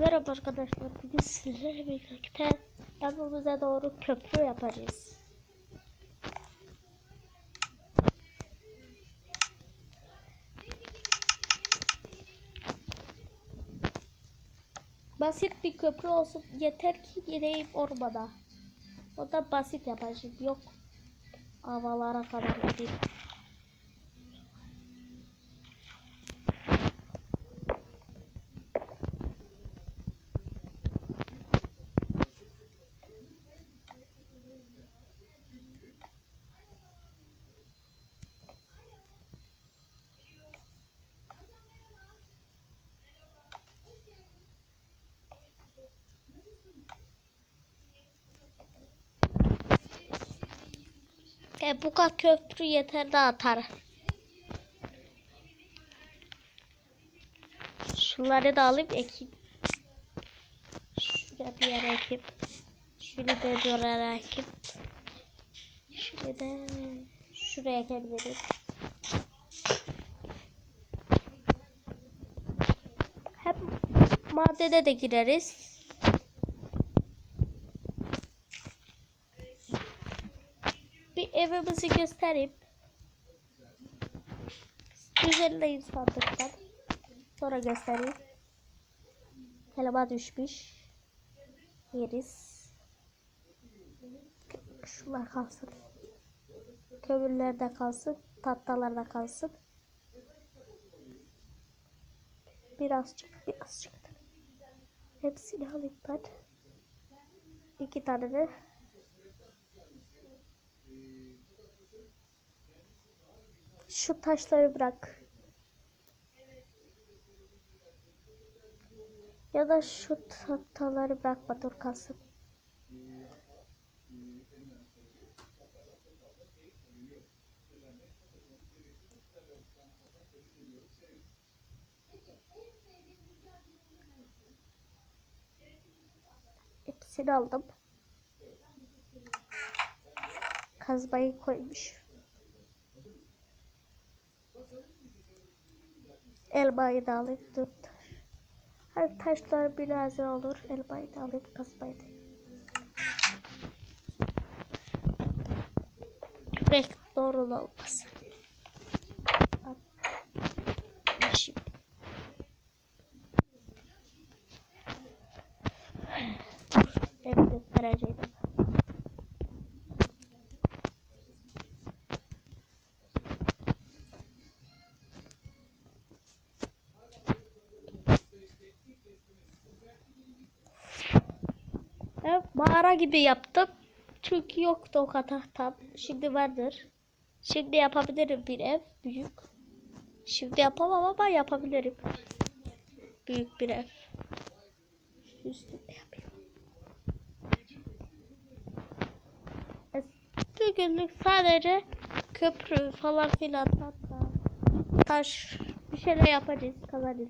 Merhaba arkadaşlar. Bugün sizlerle birlikte evimize doğru köprü yaparız. Basit bir köprü olsun yeter ki gireyim ormana. O da basit yapacağım. Yok havalara kadar gideyim. E, bu kadar köprü yeter de atar. Şunları da alıp ekip. Şuraya bir yere ekip. Şunu da buraya ekip. Şunu da şuraya ekebiliriz. Hep madene de gireriz. Evimizi gösterip düzenleyin sandıktan. Sonra göstereyim. Kelime düşmüş. Yeriz. Şunlar kalsın. Kömürler de kalsın. Tatlılar da kalsın. Birazcık, birazcık. Hepsini alayım ben. İki tane de Şu taşları bırak. Ya da şu tahtaları bırakma dur kalsın. Hepsini aldım. Kazmayı koymuş. Elmayı da alayım. Dur. Her taşlar biraz olur. Elmayı da alayım. Kazmayı da. Renk doğru olmaz. Al. Şimdi. Mağara gibi yaptım. Çünkü yoktu o kadar tam. Şimdi vardır. Şimdi yapabilirim bir ev. Büyük. Şimdi yapamam ama yapabilirim. Büyük bir ev. Üstünde yapayım. Bugünlük sadece köprü falan filan hatta taş bir şeyler yaparız, kazarız.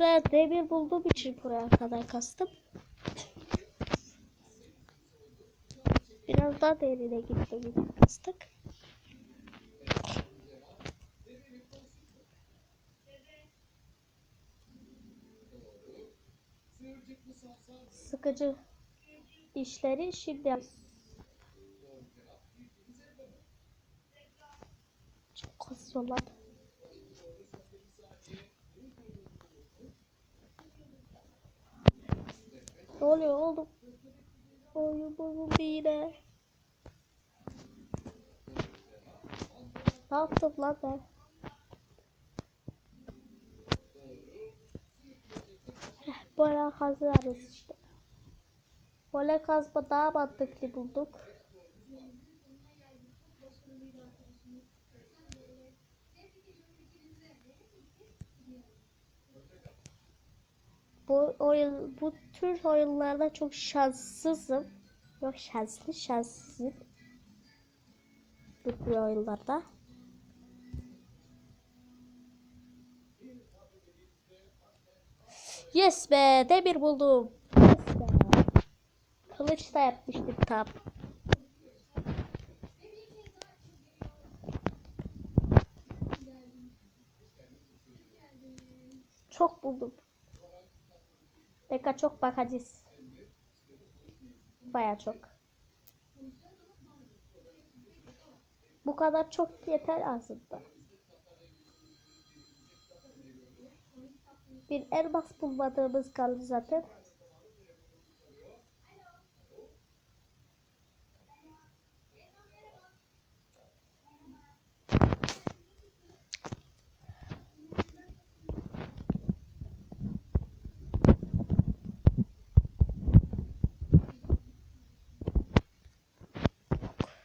Şuraya demir bulduğum için buraya kadar kastım. Biraz daha derine gitmemiz kastık. Sıkıcı işleri şimdi çok kasıyorlar. Ne oluyor oğlum? Oyun bozuldu yine. Ne yaptım lan ben? Böyle kazarız işte. Böyle kazma daha mantıklı bulduk. Bu oyun bu tür oyunlarda çok şanssızım. Yok şanslı şanssızım. Bu tür oyunlarda. Yes be demir buldum. Yes be. Kılıç da yapmıştım tam. Çok buldum. Dakika çok bakacağız. Baya çok. Bu kadar çok yeter aslında. Bir elmas bulmadığımız kaldı zaten.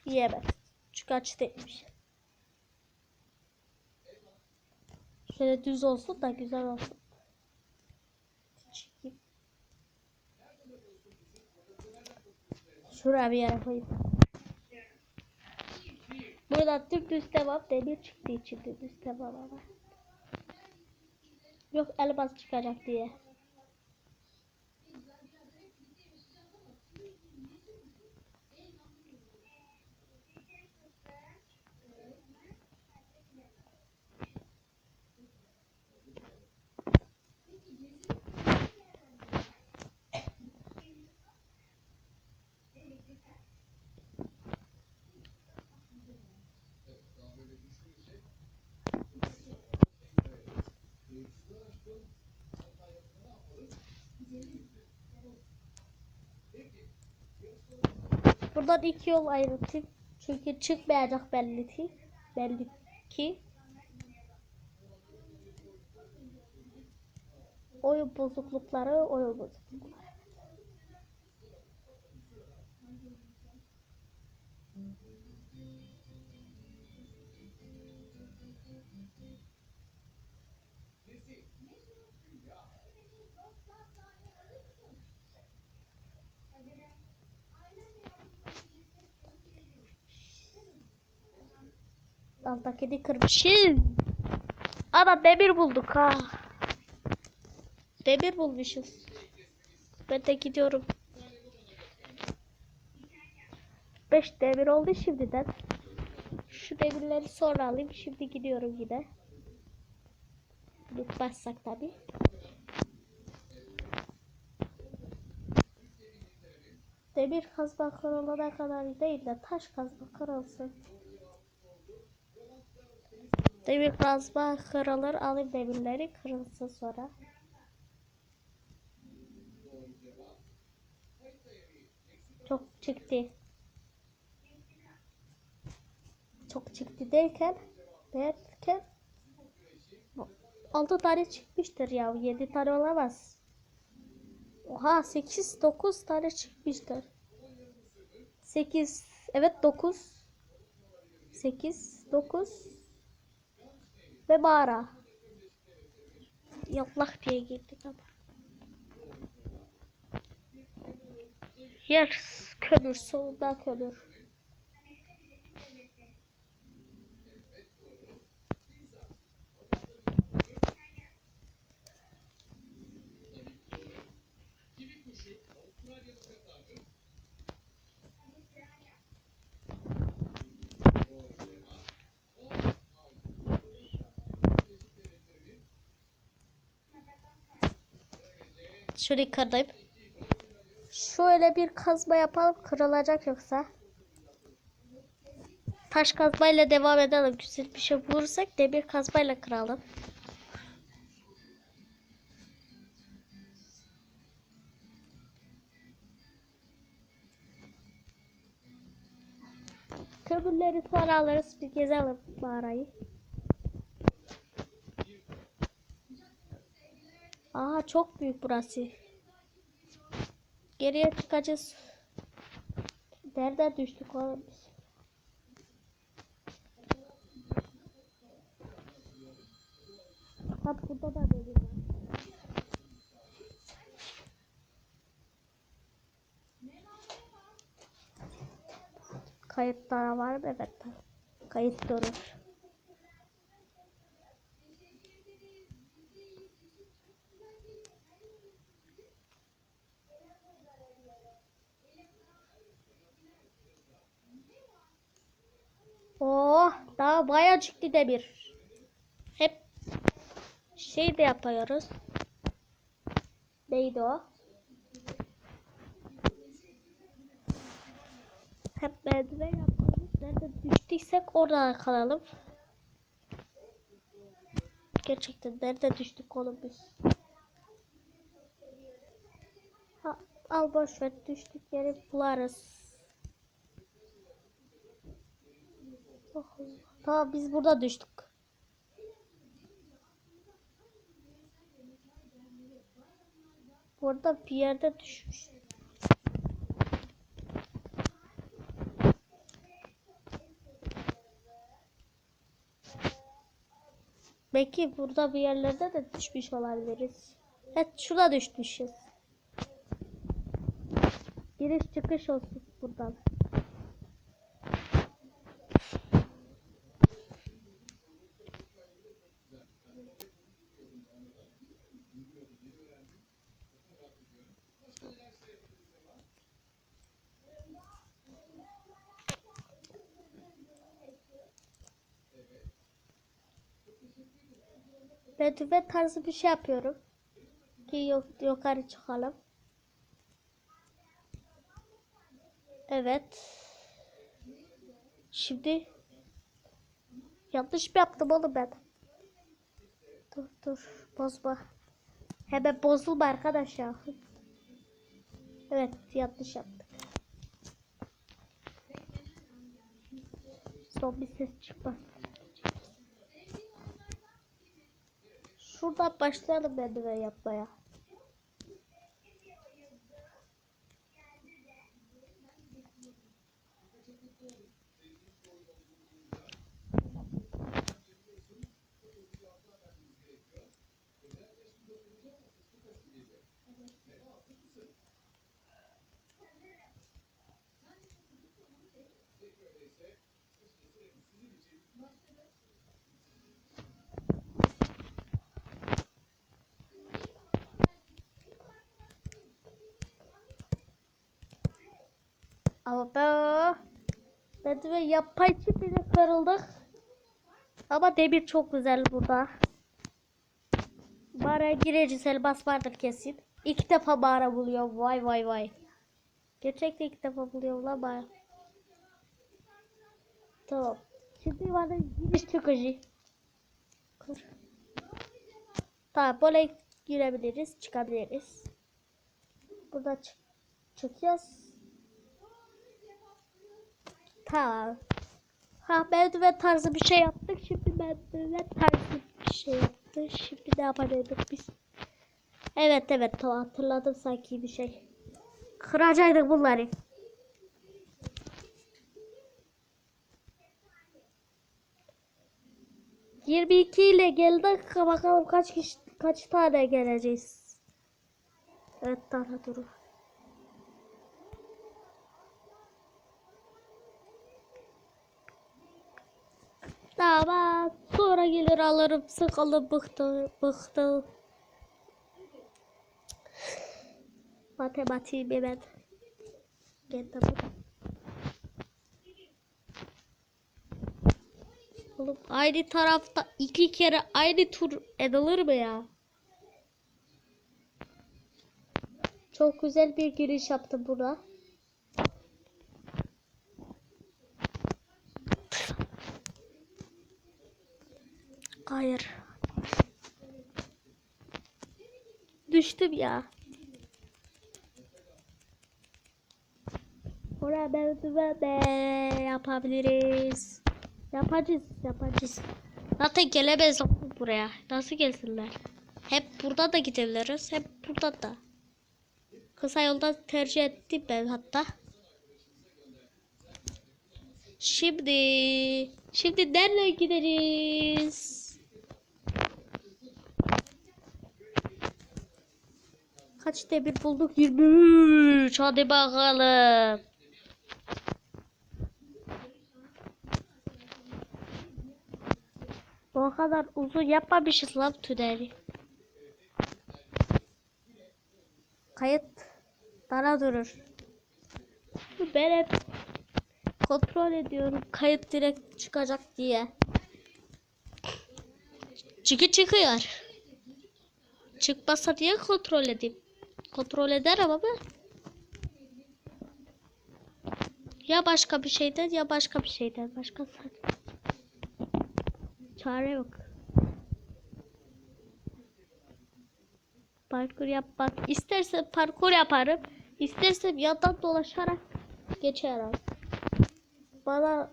Yiyemez. Çünkü aç değilmiş. Şöyle düz olsun da güzel olsun. Çekeyim. Şuraya bir yere koyayım. Burada dümdüz devam demir çıktı için dümdüz devam ama. Yok elmas çıkacak diye. Buradan iki yol ayrıtayım. Çünkü çıkmayacak belli ki. Belli ki. Oyun bozuklukları, oyun bozuklukları. Alttaki kırmışız. Ana demir bulduk ha. Demir bulmuşuz. Ben de gidiyorum. 5 demir oldu şimdiden. Şu demirleri sonra alayım. Şimdi gidiyorum yine. Unutmazsak tabi. Demir kazma kırılana kadar değil de taş kazma kırılsın. Demir kazma kırılır alayım demirleri kırılsın sonra. Çok çıktı. Çok çıktı derken derken 6 tane çıkmıştır ya 7 tane olamaz. Oha 8 9 tane çıkmıştır. 8 evet 9 8 9 ve mağara. Yaplak diye girdik ama. Yer kömür, solda kömür. Şurayı kırayım. Şöyle bir kazma yapalım kırılacak yoksa. Taş kazmayla devam edelim. Güzel bir şey bulursak demir kazmayla kıralım. Kömürleri sonra alırız. Bir gezelim mağarayı. Aha çok büyük burası. Geriye çıkacağız. Nerede düştük oğlum biz? Bak burada da böyle var. Kayıtlara var mı? Evet. Kayıt durur. Bayağı çıktı demir. Hep şey de yapıyoruz. Neydi o? Hep merdiven yapıyoruz. Nerede düştüysek orada kalalım. Gerçekten nerede düştük oğlum biz? Ha, al boş ver düştük yeri bularız. Oh Allah. Tamam biz burada düştük. Burada bir yerde düşmüş. Belki burada bir yerlerde de düşmüş olabiliriz. Evet şurada düşmüşüz. Giriş çıkış olsun buradan. Merdiven tarzı bir şey yapıyorum. Ki yok, yukarı çıkalım. Evet. Şimdi yanlış mı yaptım oğlum ben? Dur dur bozma. Hemen bozulma arkadaş ya. Evet yanlış yaptık. Son bir ses çıkmaz. Şuradan başlayalım merdiven yapmaya. Ama be. Merdiven yapay çipiyle kırıldık. Ama demir çok güzel burada. Mağaraya gireceğiz elmas vardır kesin. İlk defa mağara buluyor. Vay vay vay. Gerçekten ilk defa buluyor lan mağara. Tamam. Şimdi bana giriş çıkıcı. Kır. Tamam böyle girebiliriz. Çıkabiliriz. Burada çık çıkacağız. Tamam. Ha merdiven tarzı bir şey yaptık. Şimdi merdiven tarzı bir şey yaptık. Şimdi ne yapacaktık biz? Evet evet tamam hatırladım sanki bir şey. Kıracaktık bunları. Yirmi iki ile geldik. Bakalım kaç kişi kaç tane geleceğiz. Evet daha durun. Tamam. Sonra gelir alırım. Sıkıldım bıktım. Bıktım. Matematiğim hemen. Gel tamam. Oğlum aynı tarafta iki kere aynı tur edilir mi ya? Çok güzel bir giriş yaptım buna. Hayır. Düştüm ya. Oraya de yapabiliriz. Yapacağız, yapacağız. Zaten gelemez buraya. Nasıl gelsinler? Hep burada da gidebiliriz, hep burada da. Kısa yolda tercih ettim ben hatta. Şimdi, şimdi nereye gideriz? Kaç demir bulduk? 23. Hadi bakalım. O kadar uzun yapmamışız lan tüneli. Kayıt bana durur. Ben hep kontrol ediyorum kayıt direkt çıkacak diye. Çünkü çıkıyor. Çıkmasa diye kontrol edeyim. Kontrol ederim ama ya başka bir şeyden ya başka bir şeyden. Başka çare yok. Parkur yapmak isterse parkur yaparım. İstersem yandan dolaşarak geçerim. Bana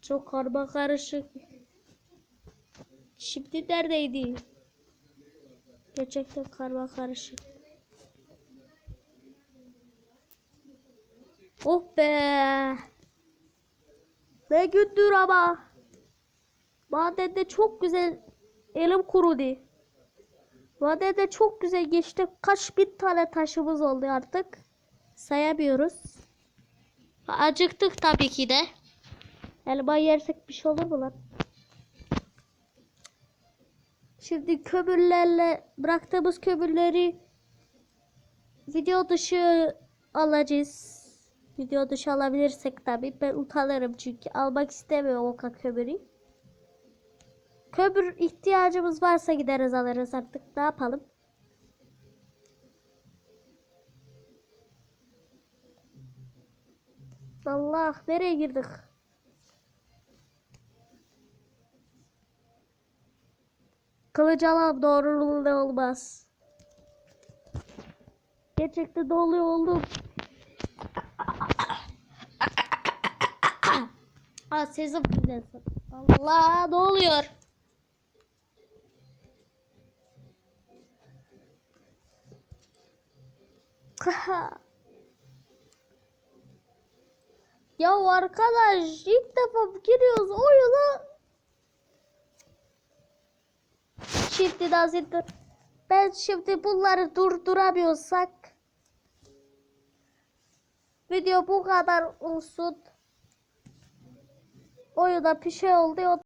çok karma karışık. Şimdi neredeydi? Gerçekten karma karışık. Oh be. Ne gündür ama. Madende çok güzel elim kurudu. Madende çok güzel geçti. Kaç bin tane taşımız oldu artık. Sayamıyoruz. Acıktık tabii ki de. Elma yersek bir şey olur mu lan? Şimdi kömürlerle bıraktığımız kömürleri video dışı alacağız. Video dışı alabilirsek tabii. Ben utanırım çünkü almak istemiyorum o kadar kömürü. Kömür ihtiyacımız varsa gideriz alırız artık. Ne yapalım? Allah nereye girdik? Kılıç alam doğruluğu olmaz. Gerçekten doluyor oldum. Aa sesim güzelsin. Allah ne oluyor? ya arkadaş ilk defa giriyoruz oyuna. Şimdi nasıl dur. Ben şimdi bunları durduramıyorsak video bu kadar olsun. Oyuna bir şey oldu.